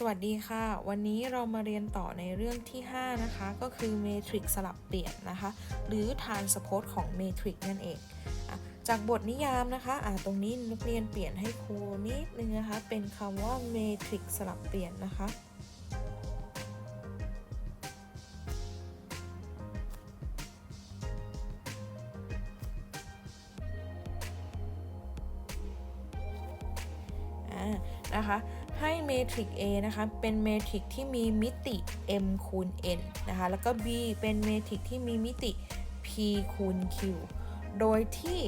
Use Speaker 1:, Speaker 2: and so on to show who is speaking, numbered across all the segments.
Speaker 1: สวัสดีค่ะ วันนี้เรามาเรียนต่อในเรื่องที่ 5 นะคะ ก็คือเมทริกสลับเปลี่ยนนะคะ หรือฐานสโคตของเมทริกนั่นเอง จากบทนิยามนะคะะตรงนี้นักเรียนเปลี่ยนให้ครูนิดนึงนะคะ เป็นคำว่าเมทริกสลับเปลี่ยนนะคะ ทริก A นะคะ เป็นเมทริกที่มีมิติ m คูณ n นะคะ แล้วก็ B เป็นเมทริกที่มีมิติ p คูณ q โดยที่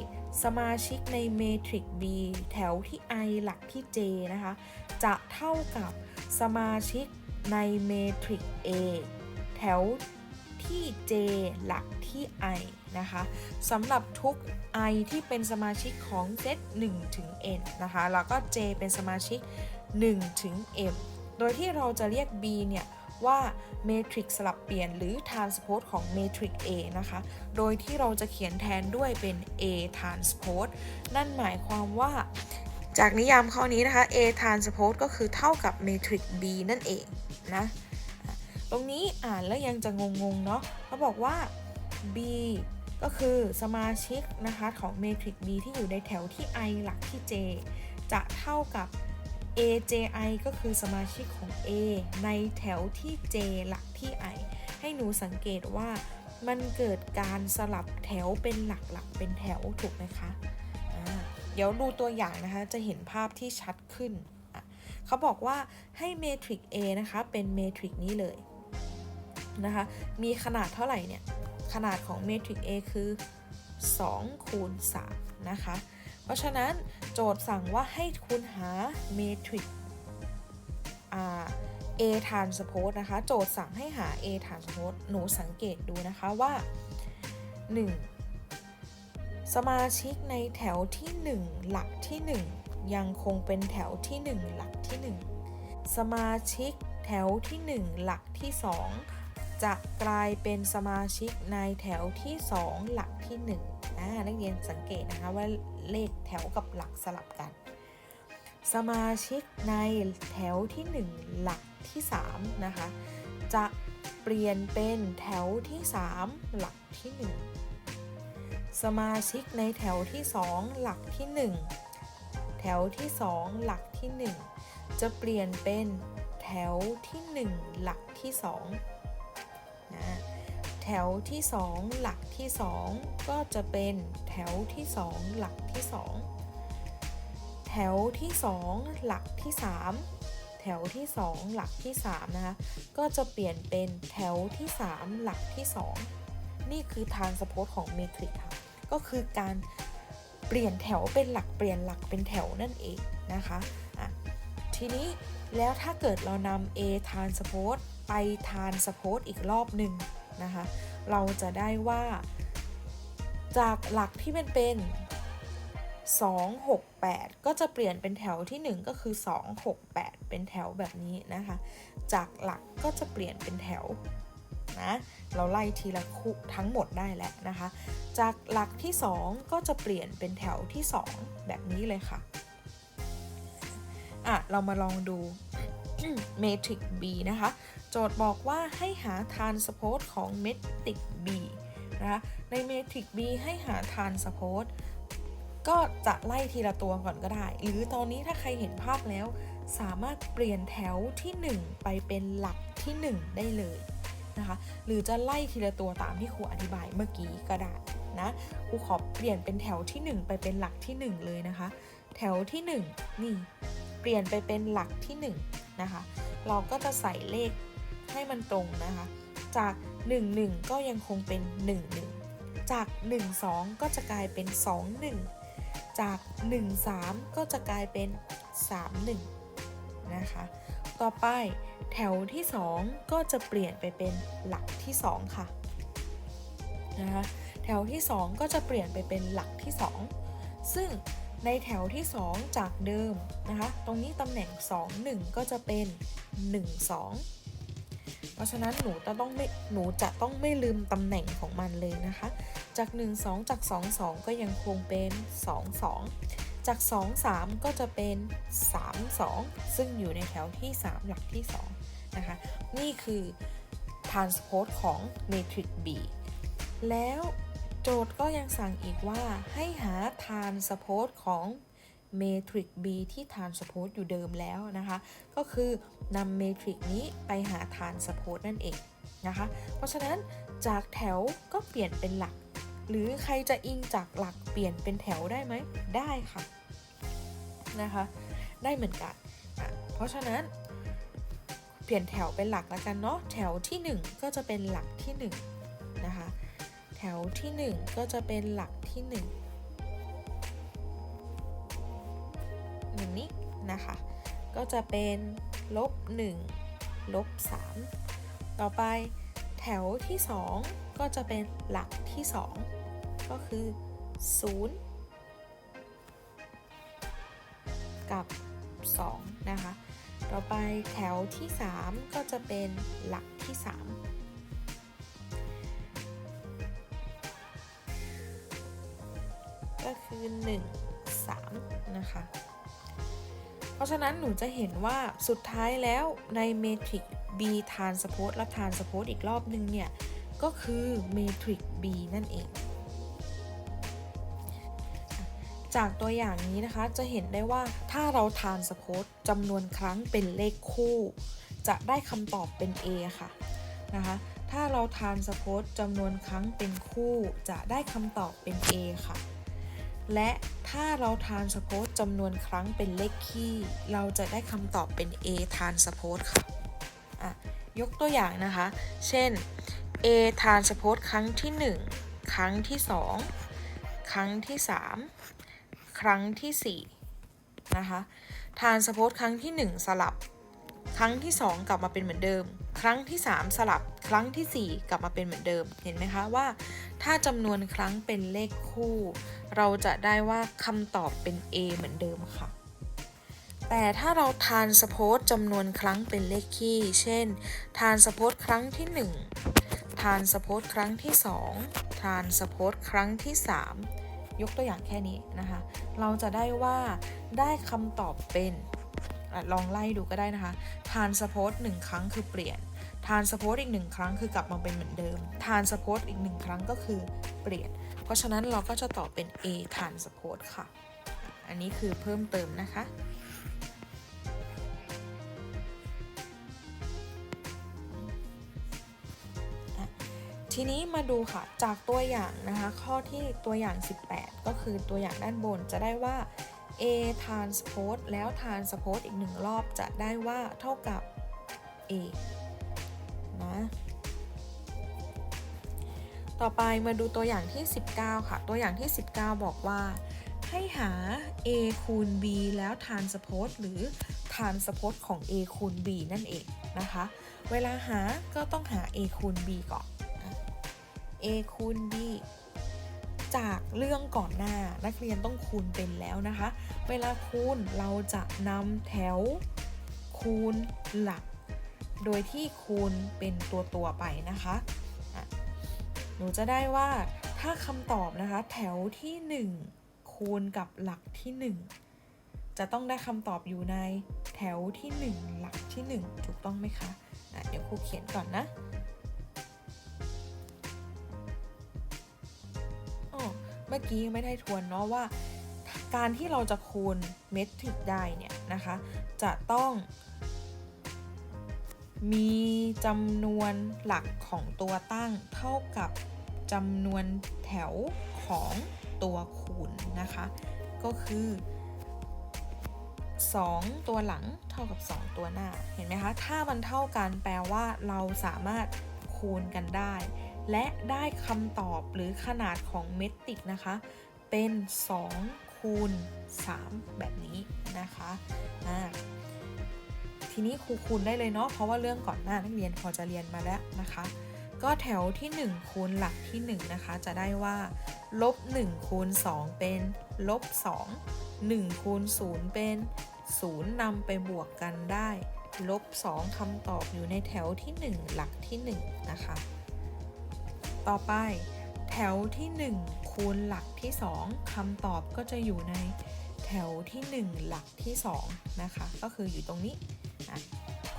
Speaker 1: สมาชิกในเมทริก B แถวที่ i หลักที่ j นะคะ จะเท่ากับสมาชิกในเมทริก A แถวที่ j หลักที่ i นะคะสำหรับทุก i ที่เป็นสมาชิกของเซต1ถึง n นะคะ แล้วก็ j เป็นสมาชิก 1 ถึง m โดยที่เราจะเรียก b เนี่ยว่าเมทริกสลับเปลี่ยนหรือ transpose ของเมทริก A นะคะ โดยที่เราจะเขียนแทนด้วยเป็น A transpose นั่นหมายความว่า จากนิยามข้อนี้นะคะ A transpose ก็คือเท่ากับเมทริก B นั่นเองนะ ตรงนี้อ่านแล้วยังจะงงๆ เนาะเขาบอกว่า B ก็คือสมาชิกนะคะของเมทริก B ที่อยู่ในแถวที่ i หลักที่ j จะเท่ากับ AJI ก็คือสมาชิกของ A ในแถวที่ J หลักที่ I ให้หนูสังเกตว่ามันเกิดการสลับแถวเป็นหลักๆ เป็นแถวถูกไหมคะเดี๋ยวดูตัวอย่างนะคะ จะเห็นภาพที่ชัดขึ้น เขาบอกว่าให้เมทริก A นะคะ เป็นเมทริกนี้เลยนะคะ มีขนาดเท่าไหร่เนี่ย ขนาดของเมทริก A คือ2คูณ3นะคะ ราะฉะนั้นโจทย์สั่งว่าให้คุณหาเมทริก A transpose นะคะ โจทย์สั่งให้หา A transpose หนูสังเกตดูนะคะว่า 1. สมาชิกในแถวที่ 1 หลักที่ 1 ยังคงเป็นแถวที่ 1 หลักที่ 1 สมาชิกแถวที่ 1 หลักที่ 2 จะกลายเป็นสมาชิกในแถวที่ 2 หลักที่ 1 อ่านักเรียนสังเกตนะคะว่าเลขแถวกับหลักสลับกัน สมาชิกในแถวที่ 1 หลักที่3นะคะจะเปลี่ยนเป็นแถวที่ 3 หลักที่ 1 สมาชิกในแถวที่ 2 หลักที่ 1 แถวที่ 2 หลักที่ 1 จะเปลี่ยนเป็นแถวที่ 1 หลักที่2นะ ถวที่ 2 หลักที่ 2 ก็จะเป็นแถวที่ 2 หลักที่ 2 แถวที่ 2 หลักที่ 3 แถวที่ 2 หลักที่ 3 นะคะ ก็จะเปลี่ยนเป็นแถวที่ 3 หลักที่ 2 นี่คือทานสโพสของเมทริกค่ะ ก็คือการเปลี่ยนแถวเป็นหลักเปลี่ยนหลักเป็นแถวนั่นเองนะคะะทีนี้แล้วถ้าเกิดเรานำ A transpose ไป transpose อีกรอบหนึ่ง นะคะ เราจะได้ว่า จากหลักที่มันเป็น 2 6 8 ก็จะเปลี่ยนเป็นแถวที่ 1 ก็คือ 2 6 8 เป็นแถวแบบนี้นะคะ จากหลักก็จะเปลี่ยนเป็นแถวนะเราไล่ทีละคู่ทั้งหมดได้แล้วนะคะ จากหลักที่ 2 ก็จะเปลี่ยนเป็นแถวที่ 2 แบบนี้เลยค่ะอะ เรามาลองดูเมทริก B นะคะ โจทย์บอกว่าให้หา transpose ของเมทริก B นะคะในเมทริก B ให้หา transpose ก็จะไล่ทีละตัวก่อนก็ได้ หรือตอนนี้ถ้าใครเห็นภาพแล้ว สามารถเปลี่ยนแถวที่ 1 ไปเป็นหลักที่ 1 ได้เลยนะคะหรือจะไล่ทีละตัวตามที่ครูอธิบายเมื่อกี้ก็ได้นะครูขอเปลี่ยนเป็นแถวที่ 1 ไปเป็นหลักที่ 1 เลยนะคะ แถวที่ 1 นี่ เปลี่ยนไปเป็นหลักที่ 1 นะคะ เราก็จะใส่เลข ให้มันตรงนะคะ จาก 1 1 ก็ยังคงเป็น 1 1 จาก 1 2 ก็จะกลายเป็น 2 1 จาก 1 3 ก็จะกลายเป็น 3 1 นะคะ ต่อไปแถวที่ 2 ก็จะเปลี่ยนไปเป็นหลักที่ 2 ค่ะนะคะแถวที่ 2 ก็จะเปลี่ยนไปเป็นหลักที่ 2 ซึ่งในแถวที่ 2 จากเดิมนะคะ ตรงนี้ตำแหน่ง 2 1 ก็จะเป็น 1 2 เพราะฉะนั้นหนูจะต้องไม่หนูจะต้องไม่ลืมตำแหน่งของมันเลยนะคะ จาก 1 2 จาก 2 2 ก็ยังคงเป็น 2 2 จาก 2 3 ก็จะเป็น 3 2 ซึ่งอยู่ในแถวที่ 3 หลักที่ 2 นะคะ นี่คือ transpose ของ matrix B แล้วโจทย์ก็ยังสั่งอีกว่าให้หา transpose ของ matrix B ที่ transpose อยู่เดิมแล้วนะคะ ก็คือ นำ matrix นี้ไปหา transpose นั่นเองนะคะ เพราะฉะนั้นจากแถวก็เปลี่ยนเป็นหลัก หรือใครจะอิงจากหลักเปลี่ยนเป็นแถวได้ไหม ได้ค่ะนะคะ ได้เหมือนกัน เพราะฉะนั้นเปลี่ยนแถวเป็นหลักแล้วกันเนาะ แถวที่ 1 ก็จะเป็นหลักที่1นะคะ แถวที่ 1 ก็จะเป็นหลักที่1อย่างนี้นะคะ ก็จะเป็น ลบ1ลบ3ต่อไปแถวที่ 2 ก็จะเป็นหลักที่ 2 ก็คือ 0 กับ 2 นะคะ ต่อไปแถวที่ 3 ก็จะเป็นหลักที่ 3ก็คือ 1 ราะฉะนั้นหนูจะเห็นว่าสุดท้ายแล้วในเมทริก B transpose และ transpose อีกรอบนึงเนี่ย ก็คือเมทริก B นั่นเอง จากตัวอย่างนี้นะคะจะเห็นได้ว่าถ้าเรา transpose จำนวนครั้งเป็นเลขคู่ จะได้คำตอบเป็น A ค่ะนะคะถ้าเรา transpose จำนวนครั้งเป็นคู่ จะได้คำตอบเป็น A ค่ะ และถ้าเรา transpose จำนวนครั้งเป็นเลขคี่ เราจะได้คำตอบเป็น A transpose ค่ะะยกตัวอย่างนะคะ เช่น A transpose ครั้งที่ 1 ครั้งที่ 2 ครั้งที่ 3 ครั้งที่4นะคะ transpose ครั้งที่ 1 สลับ ครั้งที่ 2 กลับมาเป็นเหมือนเดิม ครั้งที่ 3 สลับ ครั้งทีสี่ 4 กลับมาเป็นเหมือนเดิม เห็นไหมคะว่า ถ้าจำนวนครั้งเป็นเลขคู่ เราจะได้ว่าคำตอบเป็น A เหมือนเดิมค่ะ แต่ถ้าเราทานสโพสจำนวนครั้งเป็นเลขคี่ เช่น ทานสโพสครั้งที่ 1 ทานสโพสครั้งที่ 2 ทานสโพสครั้งที่ 3 ยกตัวอย่างแค่นี้นะคะ เราจะได้ว่าได้คำตอบเป็นลองไล่ดูก็ได้นะคะ ทานสโพสหนึ่งครั้งคือเปลี่ยน ทานสโพสอีกหนึ่งครั้งคือกลับมาเป็นเหมือนเดิม ทานสโพสอีกหนึ่งครั้งก็คือเปลี่ยน เพราะฉะนั้นเราก็จะตอบเป็น A ทานสโพสค่ะ อันนี้คือเพิ่มเติมนะคะ ทีนี้มาดูค่ะ จากตัวอย่างนะคะ ข้อที่ตัวอย่าง 18 ก็คือตัวอย่างด้านบนจะได้ว่า A transpose แล้ว transpose อีกหนึ่งรอบจะได้ว่าเท่ากับ A นะ ต่อไปมาดูตัวอย่างที่ 19 ค่ะ ตัวอย่างที่ 19 บอกว่า ให้หา A คูณ B แล้ว transpose หรือ transpose ของ A คูณ B นั่นเองนะคะ เวลาหาก็ต้องหา A คูณ B ก่อน A คูณ B จากเรื่องก่อนหน้านักเรียนต้องคูณเป็นแล้วนะคะ เวลาคูณเราจะนำแถวคูณหลัก โดยที่คูณเป็นตัวตัวไปนะคะหนูจะได้ว่าถ้าคำตอบนะคะแถวที่ 1 คูณกับหลักที่ 1 จะต้องได้คำตอบอยู่ในแถวที่ 1 หลักที่ 1 ถูกต้องไหมคะอะเดี๋ยวครูเขียนก่อนนะอ้อเมื่อกี้ยังไม่ได้ทวนเนาะว่า การที่เราจะคูณเมทริกได้เนี่ยนะคะ จะต้อง มีจำนวนหลักของตัวตั้งเท่ากับจำนวนแถวของตัวคูณนะคะ ก็คือ 2 ตัวหลังเท่ากับ 2 ตัวหน้า เห็นไหมคะ ถ้ามันเท่ากันแปลว่าเราสามารถคูณกันได้ และได้คำตอบหรือขนาดของเมตริกนะคะ เป็น 2 คูณ 3 แบบนี้นะคะอ่า ทีนี้ครูคูณได้เลยเนาะเพราะว่าเรื่องก่อนหน้านักเรียนพอจะเรียนมาแล้วนะคะ ก็แถวที่ 1 คูณหลักที่ 1 นะคะ จะได้ว่าลบ1คูณ2เป็นลบ2 1คูณ0เป็น 0นำไปบวกกันได้ลบ2คำตอบอยู่ในแถวที่ 1 หลักที่ 1 นะคะ ต่อไป แถวที่ 1 คูณหลักที่ 2คำตอบก็จะอยู่ในแถถวที่ 1 หลักที่ 2 นะคะ ก็คืออยู่ตรงนี้ อะ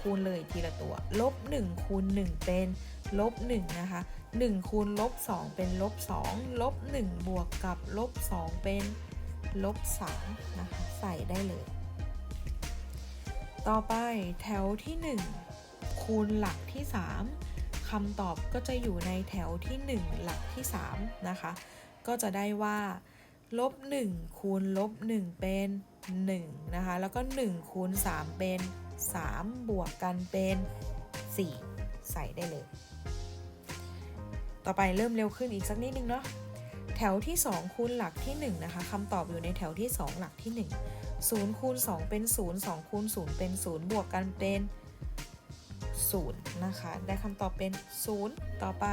Speaker 1: คูณเลยทีละตัว ลบ1คูณ1เป็นลบ1นะคะ1คูณลบ2เป็นลบ2ลบ1บวกกับลบ2เป็นลบ3นะคะใส่ได้เลย ต่อไปแถวที่ 1 คูณหลักที่ 3คำตอบก็จะอยู่ในแถวที่ 1 หลักที่3นะคะก็จะได้ว่าลบ1คูณลบ1เป็น1นะคะแล้วก็1คูณ3เป็น 3 บวกกันเป็น 4 ใส่ได้เลย ต่อไปเริ่มเร็วขึ้นอีกสักนิดนึงเนาะแถวที่ 2 คูณหลักที่ 1 นะคะคำตอบอยู่ในแถวที่ 2 หลักที่ 1 0คูณ2เป็น 0 2คูณ0เป็น 0 บวกกันเป็น 0 นะคะ ได้คำตอบเป็น 0 ต่อไป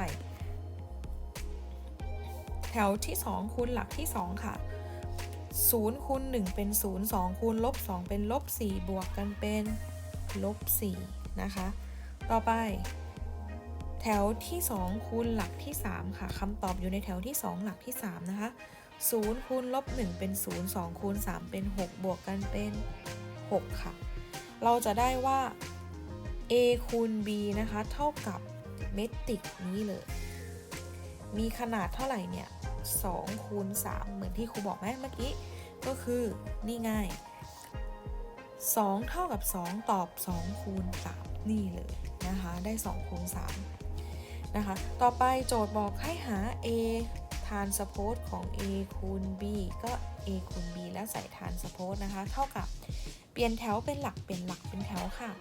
Speaker 1: แถวที่ 2 คูณหลักที่ 2 ค่ะ 0คูณ1เป็น 0 2คูณลบ2เป็นลบ4บวกกันเป็น ลบ4นะคะ ต่อไป แถวที่ 2 คูณหลักที่ 3 ค่ะคำตอบอยู่ในแถวที่ 2 หลักที่ 3 นะคะ0คูณลบ1เป็น 0 2คูณ3เป็น 6 บวกกันเป็น 6 ค่ะ เราจะได้ว่า a คูณ b นะคะ เท่ากับเมตริกนี้เลย มีขนาดเท่าไหร่เนี่ย2คูณ3เหมือนที่ครูบอกไหมเมื่อกี้ ก็คือนี่ง่าย 2 เท่ากับ 2 ตอบ 2 คูณ 3 นี่เลยนะคะ ได้ 2 คูณ 3 นะคะ ต่อไปโจทย์บอกให้หา a ทานสโพสของ a คูณ b ก็ a คูณ b แล้วใส่ทานสโพสนะคะ เท่ากับเปลี่ยนแถวเป็นหลักเป็นหลักเป็นแถวค่ะ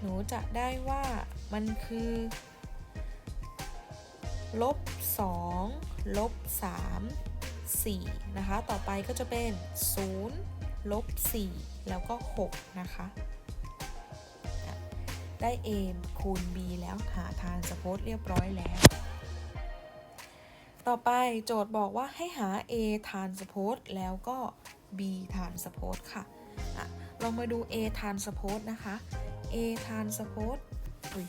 Speaker 1: หนูจะได้ว่ามันคือลบ2ลบ3 4นะคะ ต่อไปก็จะเป็น 0ลบ4 แล้วก็ 6 นะคะ ได้ a คูณ b แล้วหาทานสโพสเรียบร้อยแล้ว ต่อไปโจทย์บอกว่าให้หา a ทานสโพสแล้วก็ b ทานสโพสค่ะอะลองมาดู a ทานสโพสนะคะ a ทานสโพสอุ้ย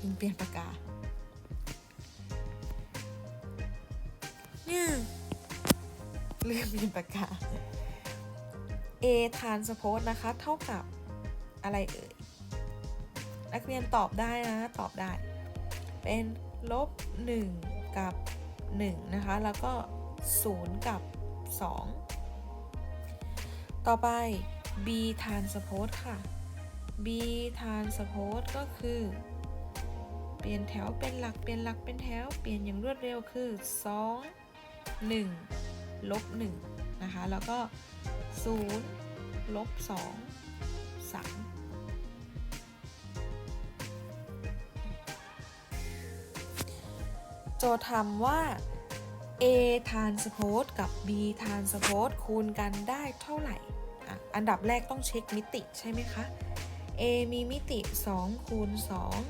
Speaker 1: ลืมเปลี่ยนปากกาเนี่ยลืมเปลี่ยนปากกา a ทานสโพสนะคะ เท่ากับอะไรเอ่ย นักเรียนตอบได้นะ ตอบได้ เป็นลบ 1 กับ 1 นะคะ แล้วก็ 0 กับ 2 ต่อไป b ทานสโพสค่ะ b ทานสโพสก็คือ เปลี่ยนแถวเป็นหลัก เปลี่ยนหลักเป็นแถว เปลี่ยนอย่างรวดเร็วคือ 2 1 ลบ 1 นะคะ แล้วก็ 0ลบ2 3 โจทย์ถามว่า a ทานสโพสกับ b ทานสโพสคูณกันได้เท่าไหร่ อันดับแรกต้องเช็คมิติใช่ไหมคะ a มีมิติ 2 คูณ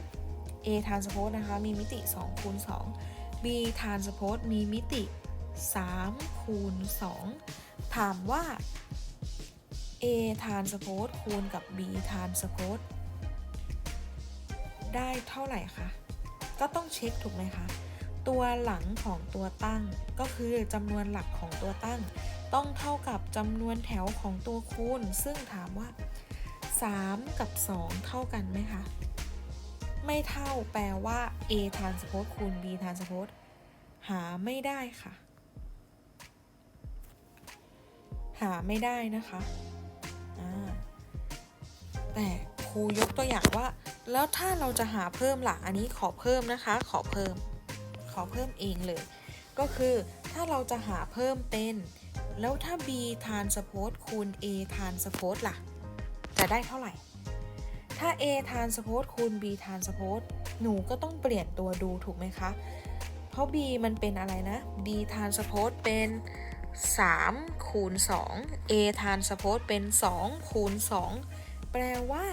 Speaker 1: 2 a ทานสโพสนะคะ มีมิติ 2 คูณ 2 b ทานสโพสมีมิติ3คูณ2ถามว่า a ทานสโพสคูณกับ b ทานสโพสได้เท่าไหร่คะ ก็ต้องเช็คถูกไหมคะ ตัวหลังของตัวตั้งก็คือจำนวนหลักของตัวตั้ง ต้องเท่ากับจำนวนแถวของตัวคูณ ซึ่งถามว่า 3 กับ 2 เท่ากันไหมคะ ไม่เท่าแปลว่า a ทานสโพสคูณ b ทานสโพสหาไม่ได้ค่ะ หาไม่ได้นะคะ แต่ครูยกตัวอย่างว่า แล้วถ้าเราจะหาเพิ่มล่ะอันนี้ขอเพิ่มนะคะ ขอเพิ่ม ขอเพิ่มเองเลย ก็คือถ้าเราจะหาเพิ่มเป็น แล้วถ้า b ทานสโพสคูณ a ทานสโพสล่ะ จะได้เท่าไหร่ ถ้า a ทานสโพสคูณ b ทานสโพสหนูก็ต้องเปลี่ยนตัวดูถูกไหมคะ เพราะ b มันเป็นอะไรนะ b ทานสโพสเป็น3คูณ2 a ทานสโพสเป็น2คูณ2 ลว่า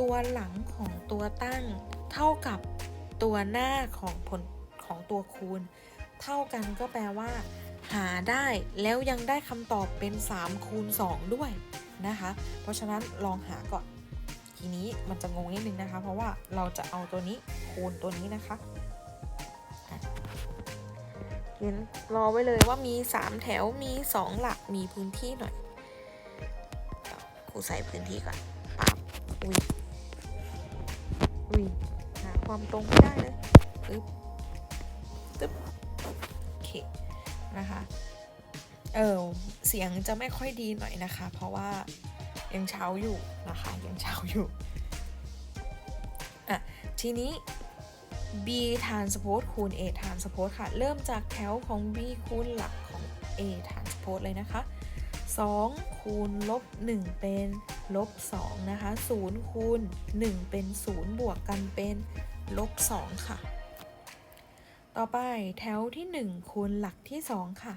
Speaker 1: ตัวหลังของตัวตั้ง เท่ากับตัวหน้าของผลของตัวคูณ เท่ากันก็แปลว่า หาได้แล้วยังได้คำตอบเป็น 3 คูณ 2 ด้วยนะคะ เพราะฉะนั้นลองหาก่อน ทีนี้มันจะงงนิดนึงนะคะ เพราะว่าเราจะเอาตัวนี้คูณตัวนี้นะคะเขียนรอไว้เลยว่ามี 3 แถวมี 2 หลักมีพื้นที่หน่อยครูใส่พื้นที่ก่อน อุ้ยอุ้ยหาความตรงไม่ได้เลยอึ๊บตึ๊บโอเคนะคะ เออเสียงจะไม่ค่อยดีหน่อยนะคะ เพราะว่ายังเช้าอยู่นะคะยังเช้าอยู่อะทีนี้ b transpose คูณ a transpose ค่ะ เริ่มจากแถวของ b คูณหลักของ a transpose เลยนะคะ 2 คูณลบ 1 เป็น ลบ2นะคะ0คูณ1 เป็น 0 บวกกันเป็นลบ2ค่ะ ต่อไปแถวที่ 1 คูณหลักที่ 2 ค่ะ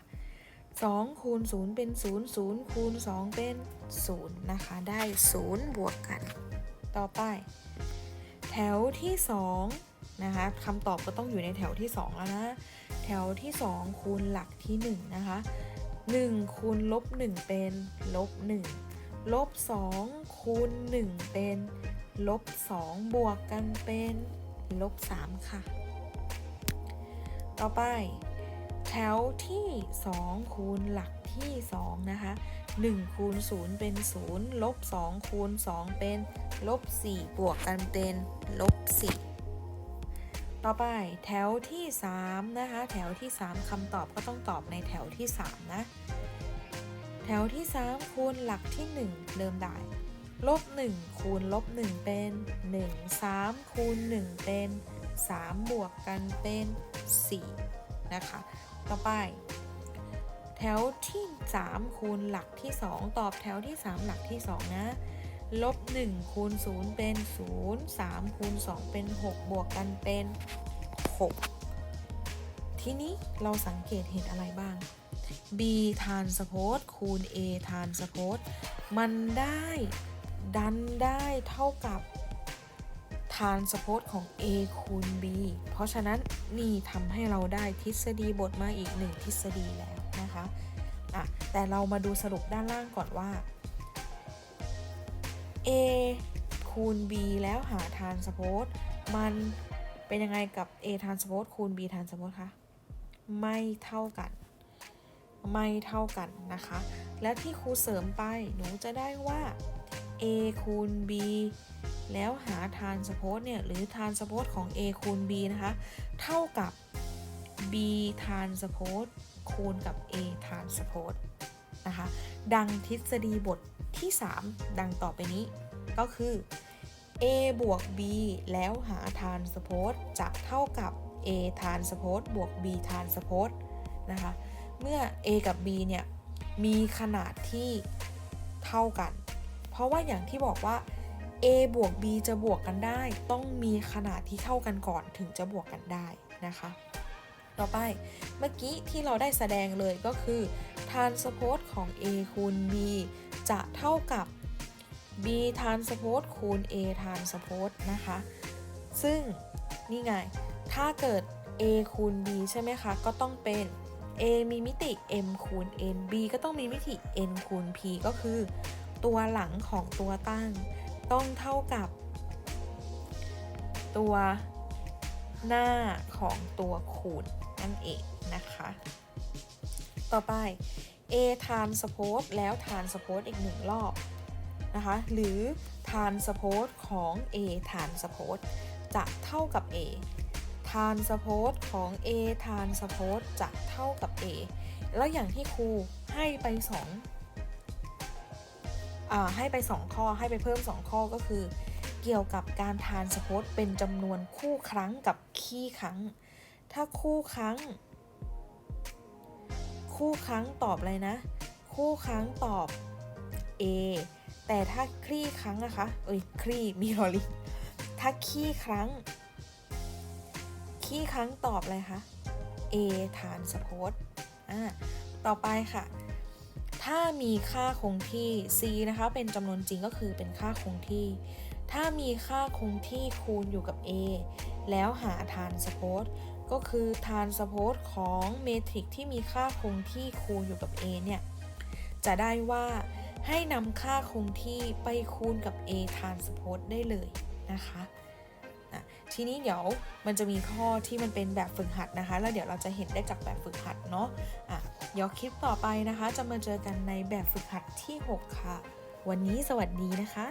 Speaker 1: 2 คูณ 0 เป็น 0 0 คูณ 2 เป็น 0 นะคะ ได้ 0 บวกกัน ต่อไป แถวที่2นะคะคำตอบก็ต้องอยู่ในแถวที่ 2 แล้วนะ แถวที่ 2 คูณหลักที่ 1 นะคะ 1 คูณลบ 1 เป็นลบ 1 ลบ2คูณ1เป็นลบ2บวกกันเป็นลบ3ค่ะ ต่อไป แถวที่ 2 คูณหลักที่ 2 นะคะ 1 คูณ 0 เป็น 0 ลบ 2 คูณ 2 เป็น ลบ 4 บวกกันเป็น ลบ 4 ต่อไปแถวที่ 3 นะคะ แถวที่ 3คำตอบก็ต้องตอบในแถวที่ 3 นะ แถวที่ 3 คูณหลักที่ 1 เริ่มได้ ลบ 1 คูณลบ 1 เป็น 1 3 คูณ 1 เป็น 3 บวกกันเป็น 4 นะคะ ต่อไป แถวที่ 3 คูณหลักที่ 2 ตอบแถวที่ 3 หลักที่ 2 นะลบ1คูณ0เป็น 0 3คูณ2เป็น 6 บวกกันเป็น 6 ทีนี้เราสังเกตเห็นอะไรบ้าง b transpose คูณ a transpose มันได้ดันได้เท่ากับ transpose ของ a คูณ b เพราะฉะนั้นนี่ทำให้เราได้ทฤษฎีบทมาอีกหนึ่งทฤษฎีแล้วนะคะอะแต่เรามาดูสรุปด้านล่างก่อนว่า a คูณ b แล้วหา transpose มันเป็นยังไงกับ a transpose คูณ b transpose คะ ไม่เท่ากัน ไม่เท่ากันนะคะ และที่ครูเสริมไปหนูจะได้ว่า a คูณ b แล้วหา transpose เนี่ยหรือ transpose ของ a คูณ b นะคะ เท่ากับ b transpose คูณกับ a transpose นะคะดังทฤษฎีบทที่ 3 ดังต่อไปนี้ก็คือ a บวก b แล้วหา transpose จะเท่ากับ a transpose บวก b transpose นะคะ เมื่อ a กับ b เนี่ยมีขนาดที่เท่ากัน เพราะว่าอย่างที่บอกว่า a บวก b จะบวกกันได้ ต้องมีขนาดที่เท่ากันก่อนถึงจะบวกกันได้นะคะ ต่อไปเมื่อกี้ที่เราได้แสดงเลยก็คือ transpose ของ a คูณ b จะเท่ากับ b transpose คูณ a transpose นะคะ ซึ่งนี่ไง ถ้าเกิด a คูณ b ใช่ไหมคะ ก็ต้องเป็น a มีมิติ m คูณ n b ก็ต้องมีมิติ n คูณ p ก็คือ ตัวหลังของตัวตั้ง ต้องเท่ากับ ตัวหน้าของตัวคูณนั่นเองนะคะ ต่อไป a transpose แล้ว transpose อีกหนึ่งรอบนะคะ หรือ transpose ของ a transpose จะเท่ากับ a transpose ของ a transpose จะเท่ากับ a แล้วอย่างที่ครูให้ไป2อ่าให้ไป 2 ข้อให้ไปเพิ่ม 2 ข้อก็คือ เกี่ยวกับการทานสโพสเป็นจำนวนคู่ครั้งกับขี้ครั้ง ถ้าคู่ครั้ง คู่ครั้งตอบอะไรนะ คู่ครั้งตอบ A แต่ถ้าคลี่ครั้งนะคะเอ้ยคลี่มีลอลิถ้าขี้ครั้ง ขี้ครั้งตอบอะไรคะ A ฐานสโพสอ่าต่อไปค่ะ ถ้ามีค่าคงที่ c นะคะเป็นจำนวนจริงก็คือเป็นค่าคงที่ ถ้ามีค่าคงที่คูณอยู่กับ a แล้วหาฐานสโพสก็คือฐานสโพสของเมทริกที่มีค่าคงที่คูณอยู่กับ a เนี่ย จะได้ว่าให้นำค่าคงที่ไปคูณกับ a ฐานสโพสได้เลยนะคะ อะทีนี้เดี๋ยวมันจะมีข้อที่มันเป็นแบบฝึกหัดนะคะ แล้วเดี๋ยวเราจะเห็นได้จากแบบฝึกหัดเนาะอะเดี๋ยวคลิปต่อไปนะคะ จะมาเจอกันในแบบฝึกหัดที่ 6 ค่ะ วันนี้สวัสดีนะคะ